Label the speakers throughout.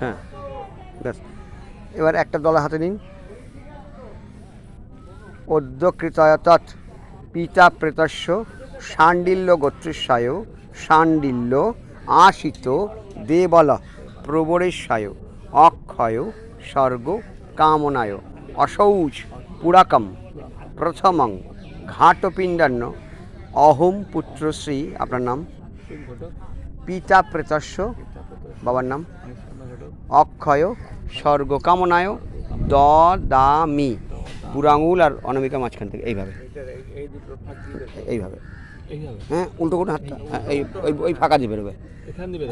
Speaker 1: হ্যাঁ এবার একটা দলা হাতে নিন। অধ্যকৃতয়তৎ পিতা প্রেতস্য সাণ্ডিল্য গোত্রস্বায় সাণ্ডিল্য আশিত দেবল প্রবরেশায় অক্ষয় স্বর্গ কামনায়, অসৌচ পুরাকম প্রথমং ঘাটপিণ্ডান্ন অহম পুত্রশ্রী আপনার নাম? পিতা প্রেতস্য বাবার নাম? অক্ষয় স্বর্গ কামনায় দ দামি আঙুল আর অনামিকা মাঝখান থেকে এইভাবে। এইভাবে। হ্যাঁ উল্টো করুন হাতটা। হ্যাঁ এই ওই ওই ফাঁকা দিয়ে বেরোবে।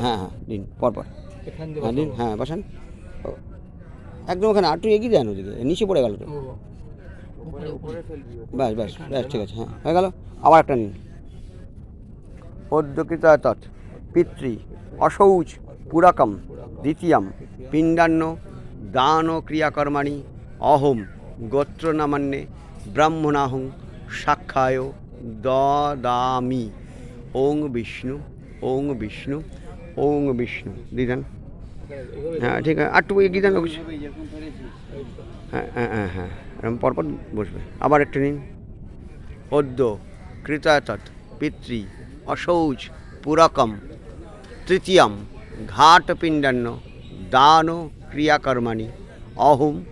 Speaker 1: হ্যাঁ হ্যাঁ দিন পরপর হ্যাঁ দিন হ্যাঁ বসান। একদম ওখানে আটটু এগিয়ে দেন ওদিকে নিচে পড়ে গেল তো। ব্যাস ব্যাস ব্যাস ঠিক আছে হ্যাঁ হয়ে গেল। আবার একটা নিন। তৎ পিতৃ অশৌচ পুরাকম দ্বিতীয়ম পিণ্ডান্ন দান ক্রিয়াকর্মাণি অহম গোত্র নামান্যে ব্রাহ্মণাহং সাক্ষায় দদামি ওং বিষ্ণু ওং বিষ্ণু ওং বিষ্ণু। দিদান হ্যাঁ ঠিক আছে আটটু এগিয়ে দেন হ্যাঁ হ্যাঁ হ্যাঁ হ্যাঁ। এরকম পরপর বসবে। আবার একটা নিন। অদ্য কৃতায়তৎ পিতৃ অশৌচ পুরকম, তৃতীয়ম ঘাটপিণ্ডান্ন দান ক্রিয়াকর্মাণি, অহম,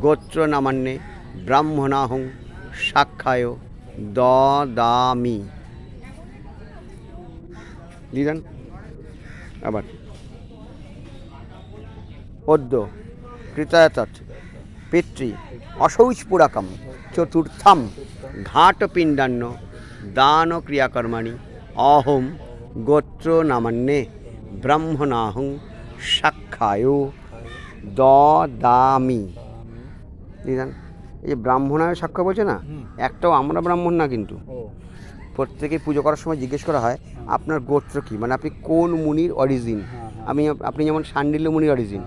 Speaker 1: গোত্র নামান্যে ব্রাহ্মণাহং, সাক্ষায় দদামি। দিদান আবার। অদ্য কৃতায়তৎ পিতৃ অশৌচ পুরাকম চতুর্থম ঘাট পিণ্ডান্ন দান ক্রিয়াকর্মাণি অহম গোত্র নামান্যে ব্রাহ্মণাহং সাক্ষায় দদামি। এই ব্রাহ্মণায় সাক্ষ্য বলছে না। একটাও আমরা ব্রাহ্মণ না কিন্তু। প্রত্যেকে পুজো করার সময় জিজ্ঞেস করা হয় আপনার গোত্র কী? মানে আপনি কোন মুনির অরিজিন
Speaker 2: হ্যাঁ, হ্যাঁ।
Speaker 1: আমি আপনি যেমন সান্ডিল্য মুনির অরিজিন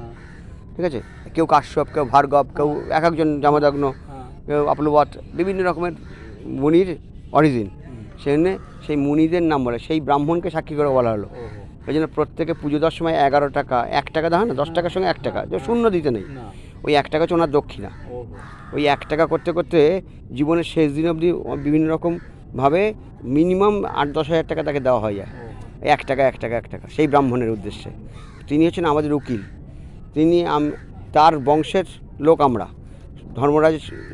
Speaker 1: ঠিক আছে? কেউ কাশ্যপ কেউ ভার্গব কেউ এক একজন জামাদগ্ন
Speaker 2: হ্যাঁ।
Speaker 1: কেউ আপলবত বিভিন্ন রকমের মুনির অরিজিন সেজন্য সেই মুনিদের নাম বলে সেই ব্রাহ্মণকে সাক্ষী করে বলা হলো। ওই জন্য প্রত্যেকে পুজো দেওয়ার সময় এগারো টাকা এক টাকা দেওয়া হয় না দশ টাকার সঙ্গে এক টাকা যে শূন্য দিতে নেই। ওই এক টাকা হচ্ছে ওনার দক্ষিণা। ওই এক টাকা করতে করতে জীবনের শেষ দিন অবধি বিভিন্ন রকমভাবে মিনিমাম আট দশ হাজার টাকা তাকে দেওয়া হয়ে। এক টাকা এক টাকা এক টাকা। সেই ব্রাহ্মণের উদ্দেশ্যে। তিনি হচ্ছেন আমাদের উকিল। তিনি আম- তার বংশের লোক আমরা। ধর্মরাজ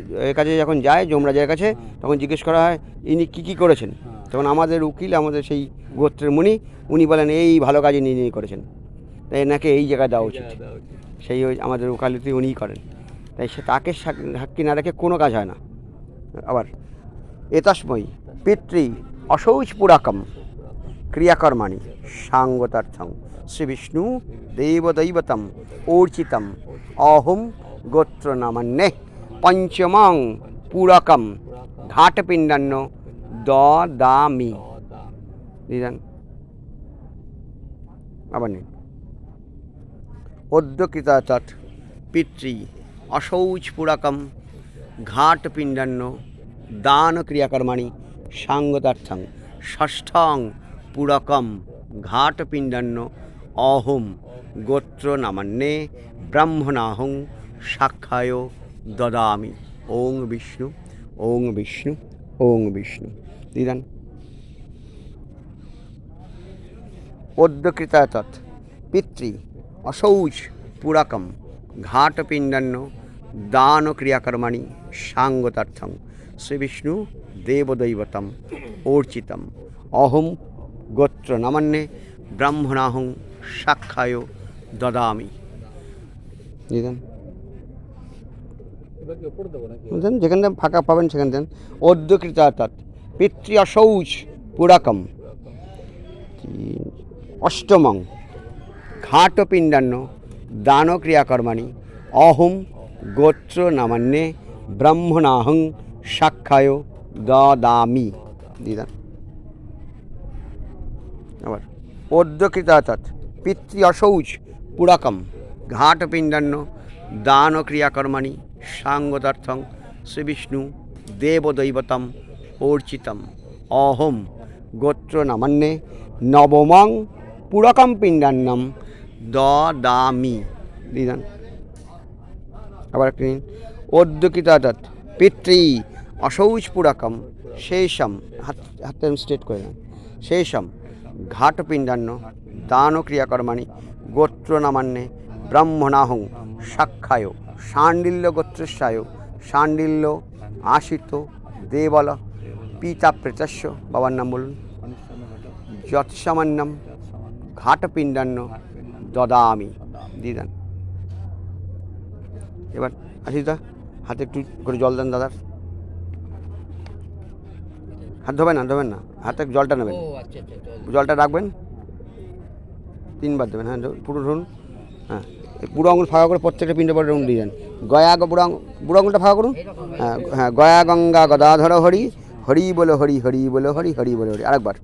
Speaker 1: এর কাছে যখন যায় যমরাজের কাছে তখন জিজ্ঞেস করা হয় ইনি কী কী করেছেন? তখন আমাদের উকিল আমাদের সেই গোত্রের মুনি উনি বলেন এই ভালো কাজে নিয়ে নিয়ে করেছেন। তাই এনাকে এই জায়গায় দেওয়া উচিত। সেই ওই আমাদের ওকালতি উনিই করেন। তাই সে তাকে সাক- সাক্ষী না রেখে কোনো কাজ হয় না। আবার এতস্ময়ী পিতৃ অশৌচ পুরাকম। ক্রিয়াকর্মাণি, সাঙ্গতার্থং। শ্রী বিষ্ণু দেবদৈবতম, অর্চিতম, অহম গোত্র নামান্যে পঞ্চমং পুরকম, ঘাটপিণ্ডান্ন, দদামি। দিদান আবার নিন। অদ্যকৃতা তৎ পিতৃ অশৌচ পুরাকম, ঘাটপিণ্ডান্ন দান ক্রিয়াকর্মাণি সাঙ্গতার্থং, ষষ্ঠং পুরকম ঘাটপিণ্ডান্ন অহম গোত্র নামান্যে ব্রাহ্মণাহং সাক্ষায় দদামি। ওং বিষ্ণু ওং বিষ্ণু ওং বিষ্ণু। দিদান। তৎ পিতৃ অশৌচ পুরাকম ঘাটপিণ্ডান্ন দান ক্রিয়াকর্মাণি সাঙ্গতার্থং। শ্রীবিষ্ণু দেবদৈবতম, অর্চিতম। অহম গোত্র নামান্যে ব্রাহ্মণাহং সাক্ষায় দদামি। দেন যেখান থেকে ফাঁকা পাবেন সেখান দেন অদ্যকৃতা তৎ পিতৃ অশৌচ পুরাকম অষ্টমং ঘাটপিণ্ডান্ন দান ক্রিয়াকর্মাণি অহম গোত্র নামান্যে ব্রাহ্মণাহং সাক্ষায় দদামি। দিদান আবার অদ্যকৃতা তৎ পিতৃ অশৌচ পুরাকম ঘাটপিণ্ডান্ন দান ক্রিয়াকর্মাণি সাঙ্গতার্থং শ্রীবিষ্ণু দেবদৈবতম অর্চিতম অহম গোত্র নামান্যে নবমং পুরকম পিণ্ডান্নম দদামি। দিদান আবার একটা নিন। অদ্যকিতাদত পিতৃ অসৌচ পুরাকম, শেষম, হাত হাতটা স্ট্রেট করে নেন শেষম ঘাট পিণ্ডান্ন দান ক্রিয়াকর্মাণি গোত্র নামান্যে ব্রাহ্মণাহং, সাক্ষায় শাণ্ডিল্য গোত্রস্যায় শাণ্ডিল্য আশিত, দেবল পিতা প্রেতস্য বাবার নাম বলুন। যৎসামান্যম ঘাট পিণ্ডান্ন দদামি, দিদান। এবার আশিদা হাতে একটু করে জল দেন দাদার। হাত ধোবেন না ধোবেন না। হাতে জলটা নেবেন।
Speaker 2: আচ্ছা আচ্ছা
Speaker 1: জলটা রাখবেন। তিনবার দেবেন হ্যাঁ পুরো ধরুন হ্যাঁ বুড়ো আঙুল ফাঁকা করে প্রত্যেকটা পিণ্ডে পরে রুম দিয়ে দেন। গয়া গ- বুড়ো আঙুল বুড়ো আঙুলটা ফাঁকা করুন। হ্যাঁ হ্যাঁ গয়া গঙ্গা গদাধর হরি হরি বলো হরি হরি বলো হরি হরি বলো হরি আরেকবার।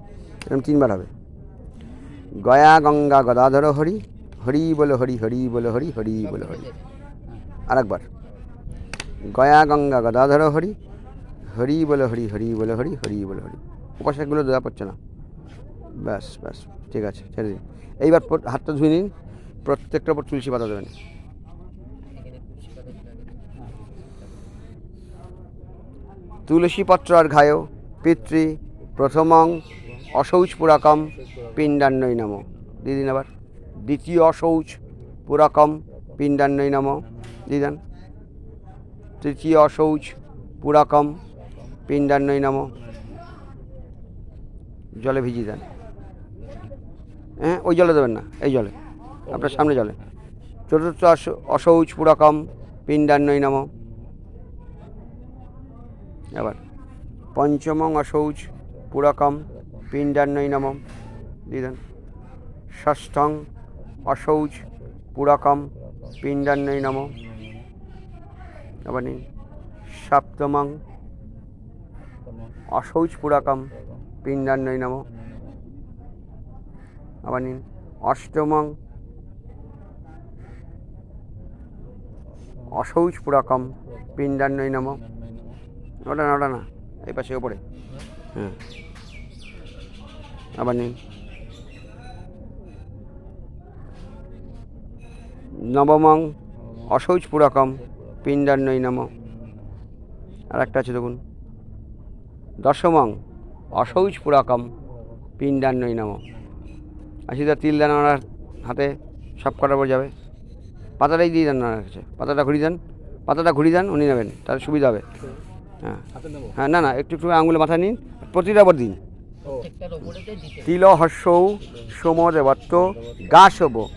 Speaker 1: এরকম তিনবার হবে। গয়া গঙ্গা গদাধর হরি হরি বলো হরি হরি বলো হরি হরি বলো হরি। আরেকবার। গয়া গঙ্গা গদাধর হরি হরি বলো হরি হরি বলো হরি হরি বলো হরি। উপাসাগুলো দেওয়া পড়ছে না। ব্যাস ব্যাস, ঠিক আছে, ছেড়ে দিন। এইবার হাতটা ধুয়ে নিন প্রত্যেকটার উপর তুলসী পাতা দেবেন। তুলসী পত্র আর ঘায়, পিতৃ, প্রথমং অশৌচ পুরাকম পিণ্ডান্নই নম। দিদিন আবার। দ্বিতীয় অশৌচ পুরাকম পিণ্ডান্নই নম। দিদান তৃতীয় অশৌচ পুরাকম পিণ্ডান্নই নাম। জলে ভিজিয়ে দেন। হ্যাঁ ওই জলে দেবেন না, এই জলে, আপনার সামনে জলে। চতুর্থ অশৌচ পুরকম পিণ্ডান্নই নম। আবার পঞ্চমং অশৌচ পুরকম পিণ্ডান্নই নম দিলেন ষষ্ঠং অশৌচ পুরকম পিণ্ডান্নই নাম। আবার নিন, সপ্তমং অশৌচ পুরকম পিণ্ডান্নয় নম। আবার নিন। অষ্টমং অশৌচ পুরাকম পিণ্ডান্নয় নম। ওটা না ওটা না, এই পাশে, ওপরে। হ্যাঁ। আবার নিন। নবমং অশৌচ পুরাকম পিণ্ডান্নয় নম। আর একটা আছে, দেখুন। দশমং অশৌচ পুরাকম পিণ্ডান্নই নম। আশিদা তিল দেন ওনার হাতে সব কটার পর যাবে। পাতাটাই দিয়ে দেন ওনার কাছে। পাতাটা ঘুরিয়ে দেন। পাতাটা ঘুরিয়ে দেন উনি নেবেন। তার সুবিধা হবে। হ্যাঁ। হ্যাঁ না না একটু একটু আঙুলে মাথা নিন। প্রতিটা পর দিন। তিল হর্ষৌ সোমদেবত্ত গাছব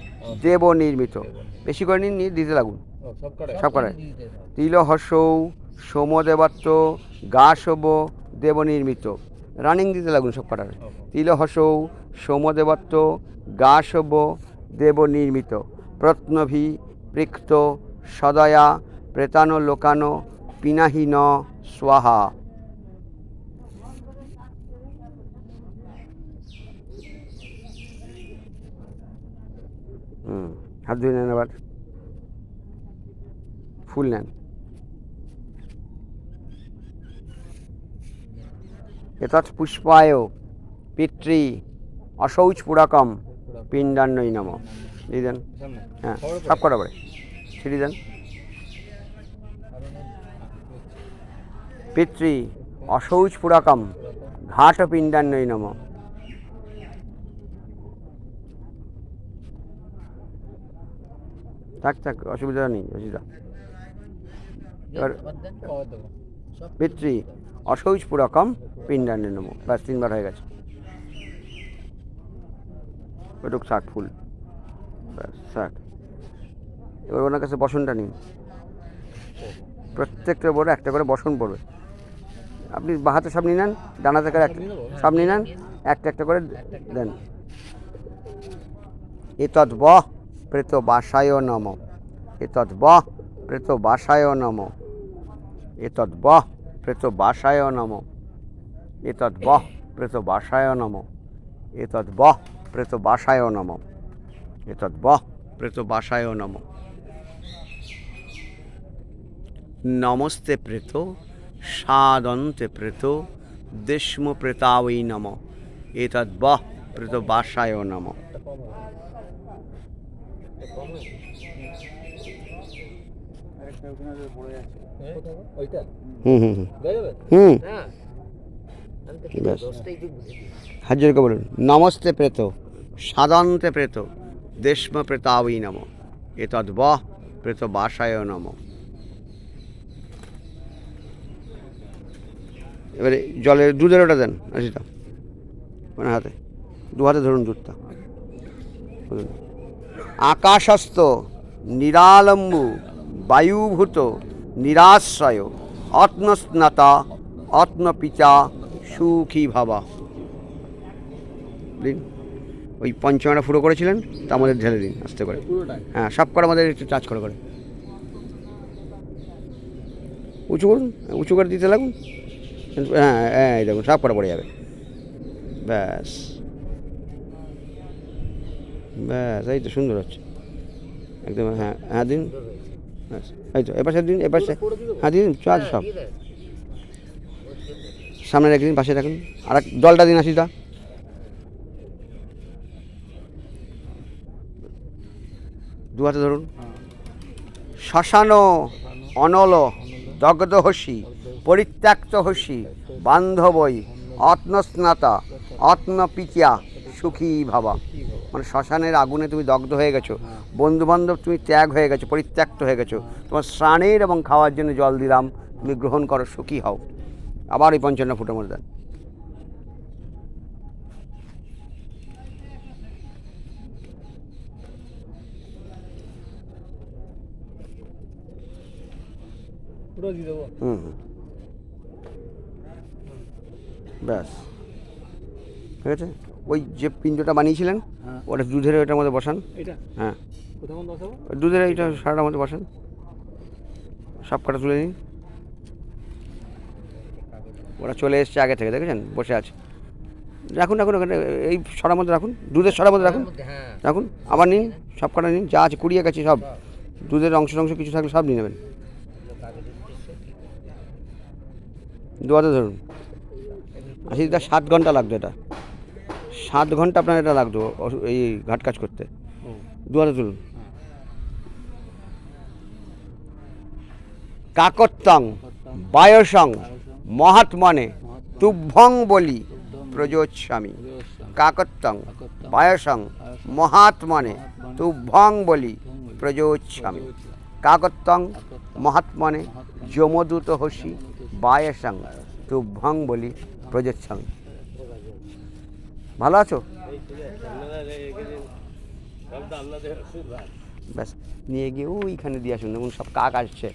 Speaker 1: দেব নির্মিত। বেশি করে নিন নিয়ে দিতে লাগুন।
Speaker 2: সব কটায়
Speaker 1: তিল হর্ষৌ সোমদেবত্ত গাছব দেব নির্মিত রানিং দিতে লাগুন সব কটার। তিল হর্ষৌ সোমদেবত্ত গাছব দেব নির্মিত প্রত্নভি, পৃক্ত, সদয়া, প্রেতানো লোকানো, পিনাহীন, স্বাহা। হুম, হাত ধুয়ে নেন আবার। ফুল নেন। এতৎ পুষ্পায় পিতৃ অশৌচ পুরাকম পিণ্ডান্নই নম দিয়ে দেন হ্যাঁ সব কটা পরে ছিঁড়ি দেন পিতৃ অশৌচ পুরাকম ঘাট পিণ্ডান্নই নম থাক থাক অসুবিধা নেই অসুবিধা। এবার পিতৃ অশৌচ পুরকম পিণ্ডান্নে নম ব্যাস, তিনবার হয়ে গেছে। ওটুক ষাট ফুল। ব্যাস ষাট এবার ওনার কাছে বসনটা নিন। প্রত্যেকটা বড় একটা করে বসন পড়বে। আপনি বা হাতে সব নিয়ে নেন, ডানা থেকে একটা সব নিয়ে নেন, একটা একটা করে দেন। এতৎ ব প্রেত বাসায় নম। এতৎ ব প্রেত বাসায় নম। এতৎ বহ প্রেত বাসায় নম। এতৎ বহ প্রেত বাসায় নম। এতৎ বহ প্রেত বাসায় নম। এতৎ বহ প্রেত বাসায় নম। নমস্তে প্রেত সাদন্তে প্রেত দেশ্ম প্রেতাবৈ নম। এতদ বহ প্রেত বাসায় নম। হুম হুম হুম। হুম।
Speaker 3: হ্যাঁ
Speaker 1: বলুন, নমস্তে প্রেত, সাদান্তে প্রেত, দেশ্ম প্রেতাবৈ নম। এতদ বহ, প্রেত বাসায় নম। এবারে জলের দুধের ওটা দেন আশিটা মানে হাতে। দু হাতে ধরুন দুধটা। আকাশস্থ, নিরালম্বু, বায়ুভূত, নিরাশ্রয়, অত্নস্নাতা অত্নপিচা সুখী ভাবা। দিন ওই পঞ্চমাটা ফুটো করেছিলেন তা আমাদের ঢেলে দিন আস্তে করে। হ্যাঁ সব করে আমাদের একটু টাচ করে করে। উঁচু করুন উঁচু করে দিতে লাগুন। হ্যাঁ হ্যাঁ এই দেখুন সব করে পড়ে যাবে। ব্যাস। ব্যাস এই তো সুন্দর হচ্ছে। একদম হ্যাঁ হ্যাঁ দিন। ব্যাস এই তো এপাশে দিন এপাশে। হ্যাঁ দিন চার্জ সব।
Speaker 3: দেয়।
Speaker 1: সামনে রেখে দিন পাশে রাখুন আর এক জলটা দিন আসিটা দু হাতে ধরুন। শ্মশান অনল দগ্ধ হসি পরিত্যক্ত হসি বান্ধবই অত্নস্নাতা অত্নপিচিয়া সুখী ভাবা। মানে শ্মশানের আগুনে তুমি দগ্ধ হয়ে গেছো। বন্ধু বান্ধব তুমি ত্যাগ হয়ে গেছো, পরিত্যক্ত হয়ে গেছো। তোমার স্নানের এবং খাওয়ার জন্য জল দিলাম। তুমি গ্রহণ করো, সুখী হও। আবার ওই পঞ্চান্ন ফুটের মধ্যে দেন। হুম হুম। ব্যাস। ঠিক আছে? ওই যে পিণ্ডটা বানিয়েছিলেন
Speaker 4: হ্যাঁ।
Speaker 1: ওটা দুধের ওটার মধ্যে বসান। হ্যাঁ। দুধের এইটা সারাটার মধ্যে বসান। সব কাটা তুলে নিন। ওরা চলে এসছে আগে থেকে দেখেছেন? বসে আছে। রাখুন রাখুন ওখানে এই সরার মধ্যে রাখুন দুধের সরার মধ্যে রাখুন
Speaker 3: হ্যাঁ।
Speaker 1: রাখুন আবার নিন সব কটা নিন যা আছে কুড়িয়ে গেছে সব। দুধের অংশ অংশ কিছু থাকলে সব নিয়ে নেবেন। দু হাতে ধরুন। আশি তার সাত ঘণ্টা লাগতো এটা। সাত ঘণ্টা আপনার এটা লাগতো এই ঘাট কাজ করতে। দু হাতে তুলুন। কাকত্তং বায়সং মহাত্মনে তুভ্যং বলি প্রযোচ্ছামি, কাকত্তং বায়সং মহাত্মনে তুভ্যং বলি প্রযোচ্ছামি, কাকত্তং মহাত্মনে যমদূত হসি বায়সং তুভ্যং বলি প্রযোচ্ছামি। ভালো আছো? ব্যাস, নিয়ে গিয়ে ওইখানে দিয়ে আসুন, দেখুন সব কাক আসছে।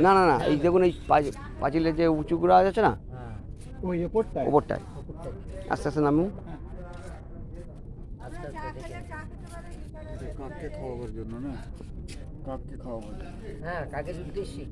Speaker 1: না না না এই দেখুন এই পাঁচ- পাঁচিলের যে উঁচু গুঁড়া আছে না
Speaker 3: হ্যাঁ।
Speaker 4: ওই
Speaker 1: ওপরটায়? আস্তে আস্তে নামুন।
Speaker 3: আস্তে আস্তে
Speaker 4: কাককে খাওয়াবার জন্য না? কাককে খাওয়াবার জন্য।
Speaker 3: হ্যাঁ কাকের উদ্দেশ্যে